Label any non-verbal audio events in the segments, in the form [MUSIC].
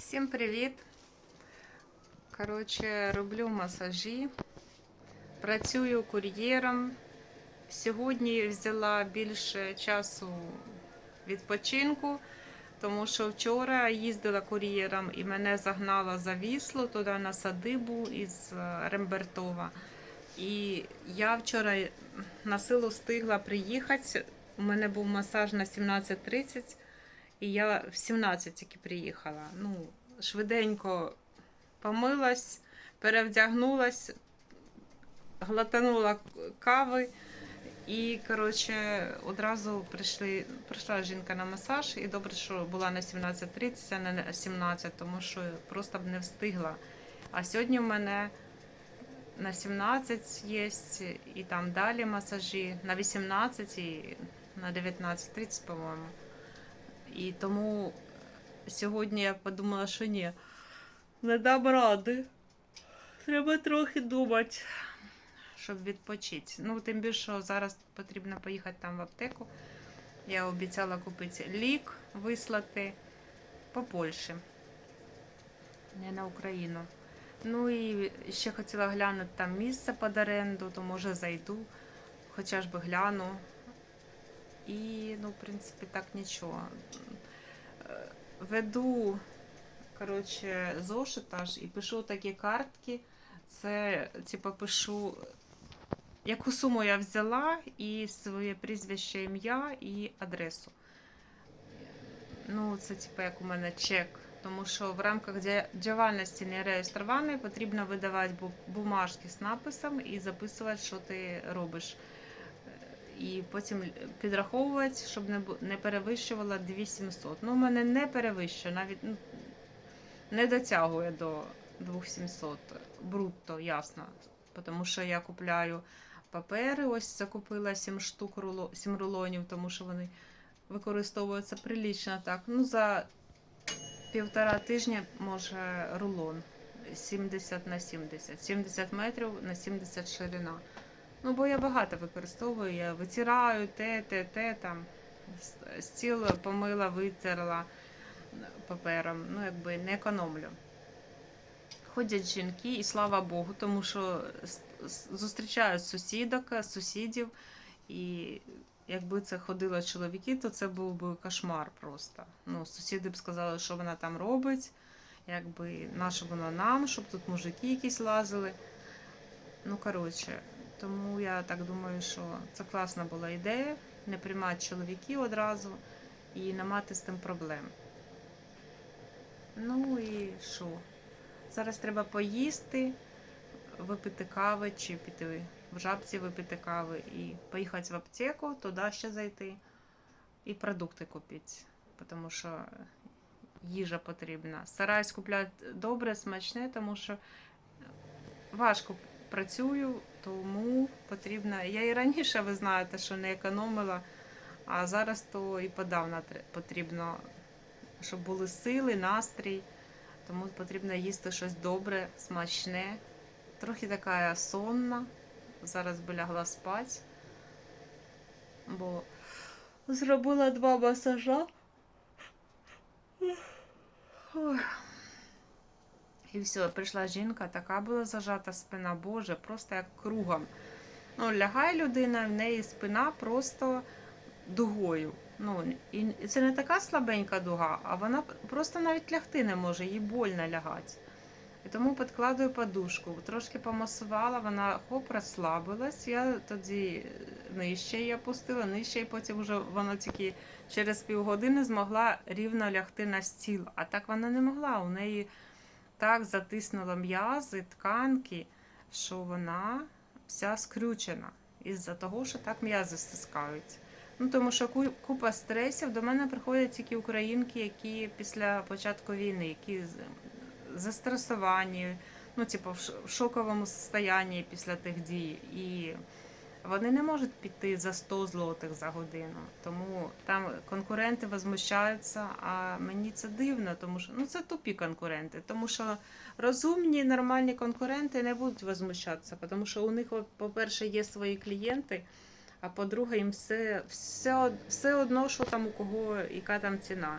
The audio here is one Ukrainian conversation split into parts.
Всім привіт! Коротше, роблю масажі, працюю кур'єром. Сьогодні взяла більше часу відпочинку, тому що вчора їздила кур'єром і мене загнало за вісло туди на садибу із е, Рембертова. І я вчора на силу встигла приїхати. У мене був масаж на 17.30. І я в 17 тільки приїхала. Ну, швиденько помилась, перевдягнулась, глотанула кави. І, коротше, одразу прийшли, прийшла жінка на масаж, і добре, що була на 17.30, а не на 17, тому що просто б не встигла. А сьогодні в мене на 17 є, і там далі масажі, на 18 і на 19.30, по-моєму. І тому сьогодні я подумала, що ні, не дам ради. Треба трохи думати, щоб відпочити. Ну, тим більше, зараз потрібно поїхати там в аптеку. Я обіцяла купити лік, вислати по Польщі, не на Україну. Ну і ще хотіла глянути там місце під оренду, то може зайду, хоча ж би гляну. І, ну, в принципі, так нічого. Е, Веду, коротше, зошит аж і пишу такі картки. Це, типу, пишу, яку суму я взяла, і своє прізвище, ім'я і адресу. Ну, це, типу, як у мене чек. Тому що в рамках дія- діяльності нереєстрованої потрібно видавати бумажки з написом і записувати, що ти робиш і потім підраховувати, щоб не, перевищувала 2700. Ну, у мене не перевищує, навіть ну, не дотягує до 2700 брутто, ясно. Тому що я купляю папери, ось закупила 7 штук руло, 7 рулонів, тому що вони використовуються прилічно так. Ну, за півтора тижня може рулон 70 на 70, 70 метрів на 70 ширина. Ну, бо я багато використовую, я витираю те, те, те там. Стіл помила, витерла папером. Ну, якби не економлю. Ходять жінки, і слава Богу, тому що зустрічають сусідок, сусідів, і якби це ходили чоловіки, то це був би кошмар просто. Ну, сусіди б сказали, що вона там робить, якби наше воно нам, щоб тут мужики якісь лазили. Ну, коротше, тому я так думаю, що це класна була ідея не приймати чоловіків одразу і не мати з тим проблем. Ну і що? Зараз треба поїсти, випити кави чи піти в жабці випити кави і поїхати в аптеку, туди ще зайти і продукти купити, тому що їжа потрібна. Стараюсь купляти добре, смачне, тому що важко працюю, тому потрібно. Я і раніше, ви знаєте, що не економила, а зараз то і подавно потрібно, щоб були сили, настрій. Тому потрібно їсти щось добре, смачне. Трохи така сонна. Зараз би лягла спати. Бо зробила два масажа. Ой. І все, прийшла жінка, така була зажата спина, Боже, просто як кругом. Ну, лягає людина, в неї спина просто дугою. Ну, і це не така слабенька дуга, а вона просто навіть лягти не може, їй больно лягати. І тому підкладую подушку. Трошки помасувала, вона хоп, розслабилась. Я тоді нижче її опустила, нижче, і потім вже вона тільки через півгодини змогла рівно лягти на стіл. А так вона не могла. У неї так затиснуло м'язи, тканки, що вона вся скрючена із-за того, що так м'язи стискають. Ну, тому що купа стресів. До мене приходять тільки українки, які після початку війни, які застресовані, ну, типу, в шоковому стані після тих дій. І вони не можуть піти за 100 злотих за годину. Тому там конкуренти возмущаються, а мені це дивно, тому що ну це тупі конкуренти. Тому що розумні, нормальні конкуренти не будуть возмущатися, тому що у них, по-перше, є свої клієнти, а по-друге, їм все, все, все одно, що там у кого, яка там ціна.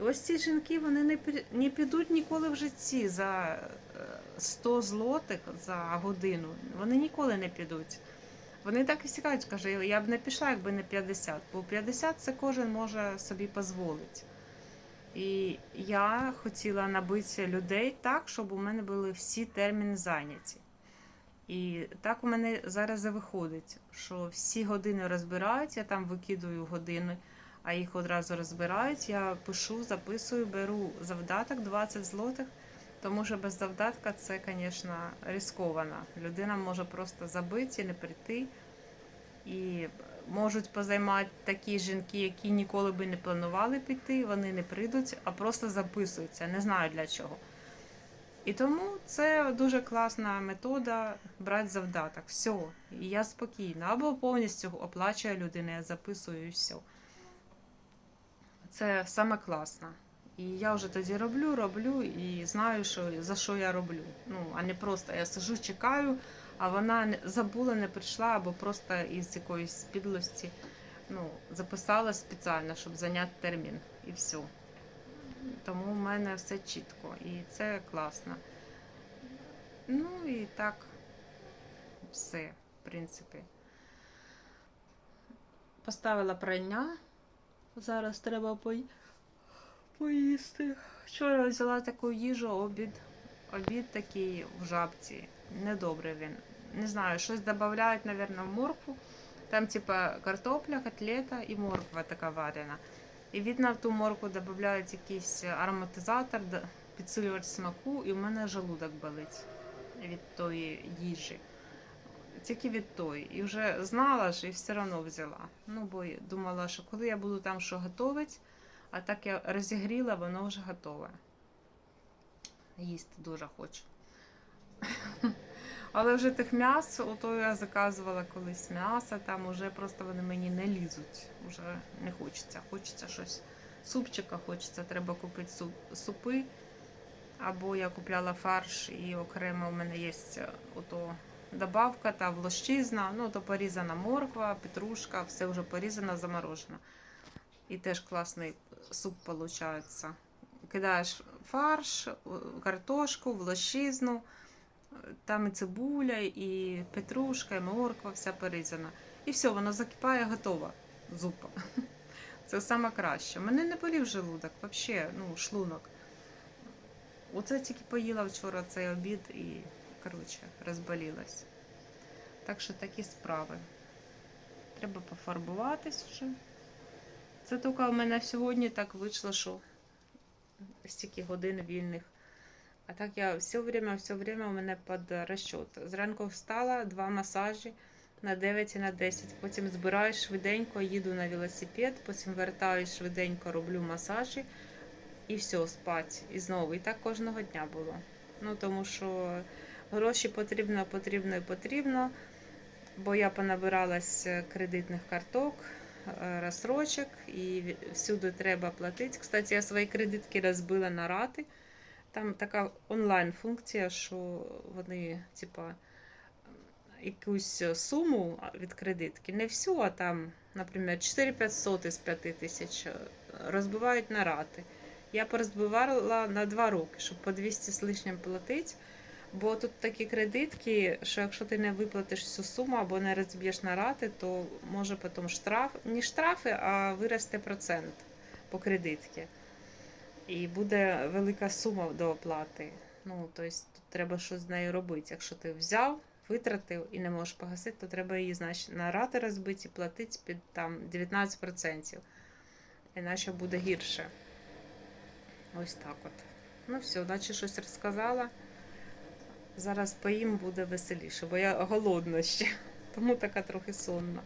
І ось ці жінки вони не, не підуть ніколи в житті за е, 100 злотих за годину. Вони ніколи не підуть. Вони так і всі кажуть, каже, я б не пішла, якби не 50. Бо 50 це кожен може собі дозволити. І я хотіла набити людей так, щоб у мене були всі терміни зайняті. І так у мене зараз і виходить, що всі години розбирають, я там викидую години, а їх одразу розбирають. Я пишу, записую, беру завдаток 20 злотих, тому що без завдатка це, звісно, ризиковано. Людина може просто забити, не прийти. І можуть позаймати такі жінки, які ніколи би не планували піти, вони не прийдуть, а просто записуються. Не знаю для чого. І тому це дуже класна метода брати завдаток. Все, і я спокійна. Або повністю оплачує людина, я записую і все. Це саме класно. І я вже тоді роблю, роблю і знаю, що, за що я роблю. Ну, а не просто я сижу, чекаю, а вона забула, не прийшла, або просто із якоїсь підлості ну, записала спеціально, щоб зайняти термін. І все. Тому в мене все чітко і це класно. Ну і так, все, в принципі. Поставила прання. Зараз треба пої... поїсти. Вчора взяла таку їжу, обід. Обід такий в жабці. Недобрий він. Не знаю, щось додають, мабуть, в моркву. Там, типа, картопля, котлета і морква така варена. І видно, в ту морку додають якийсь ароматизатор, підсилювач смаку, і в мене желудок болить від тої їжі. Тільки від тої. І вже знала ж і все одно взяла. Ну, бо думала, що коли я буду там що готувати, а так я розігріла, воно вже готове. Їсти дуже хочу. [LAUGHS] Але вже тих м'яс, ото я заказувала колись м'ясо, там уже просто вони мені не лізуть. Уже не хочеться. Хочеться щось. Супчика хочеться, треба купити суп, супи. Або я купляла фарш і окремо в мене є ото добавка та влощизна, ну то порізана морква, петрушка, все вже порізано, заморожено. І теж класний суп виходить. Кидаєш фарш, картошку, влощизну, там і цибуля, і петрушка, і морква, вся порізана. І все, воно закипає, готова зупа. [LAUGHS] Це саме краще. Мене не болів желудок, взагалі, ну, шлунок. Оце тільки поїла вчора цей обід і, коротше, розболілась. Так що такі справи. Треба пофарбуватись вже. Це тільки у мене сьогодні так вийшло, що стільки годин вільних. А так я все время, все время у мене під розчот. Зранку встала, два масажі на 9 і на 10. Потім збираю швиденько, їду на велосипед, потім вертаюсь швиденько, роблю масажі і все, спать. І знову. І так кожного дня було. Ну тому що гроші потрібно, потрібно і потрібно. Бо я понабиралась кредитних карток, розсрочок, і всюди треба платити. Кстати, я свої кредитки розбила на рати. Там така онлайн-функція, що вони, типа, якусь суму від кредитки, не всю, а там, наприклад, 4500 із 5 тисяч е, розбивають на рати. Я порозбивала на 2 роки, щоб по 200 з лишнім платити. Бо тут такі кредитки, що якщо ти не виплатиш всю суму або не розб'єш на рати, то може потім штраф, не штрафи, а виросте процент по кредитці. І буде велика сума до оплати. Ну, тобто тут треба щось з нею робити. Якщо ти взяв, витратив і не можеш погасити, то треба її значить, на рати розбити і платити під там 19%. Іначе буде гірше. Ось так от. Ну все, наче щось розказала. Зараз поїм буде веселіше, бо я голодна ще, тому така трохи сонна.